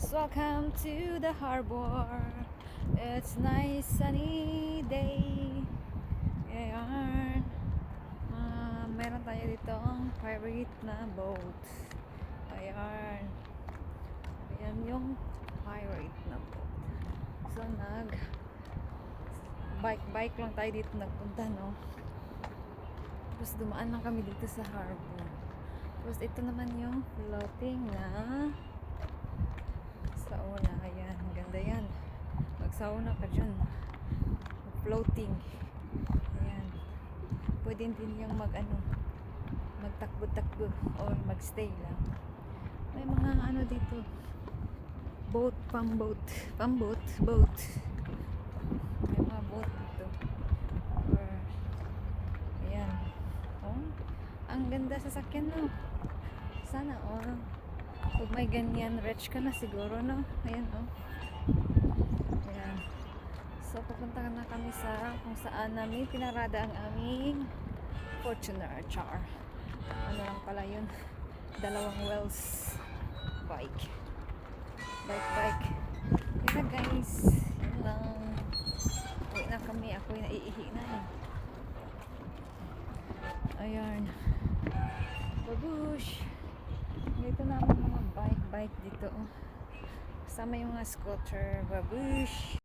Yes, welcome to the harbor. It's nice sunny day. Ayan. Ah, meron tayo dito ang pirate na boat. Ayan. Ayan yung pirate na boat. So, nag bike-bike lang tayo dito nagpunta, no? Tapos dumaan lang kami dito sa harbor. Tapos ito naman yung floating na sauna. Ayan, ganda yan. Magsauna ka dyan. Floating. Ayan. Pwede din yung mag ano, magtakbo-takbo or magstay lang. May mga ano dito. Boat, pang-boat. Pang-boat, boat. May mga boat dito. Or, ayan. Oh, ang ganda sa sakyan, no? Sana, oh. Pag may ganyan, rich ka na siguro, no? Ayan, oh. So, pupunta na kami sa kung saan namin pinarada ang aming Fortuner char. Ano lang pala yun? Dalawang wells bike. Bike, bike. Yun na guys. Yun lang. Uwi na kami. Ako'y naiihi na eh. Ayan. Babush! Dito namin mga bike-bike dito. Kasama yung mga scooter. Babush!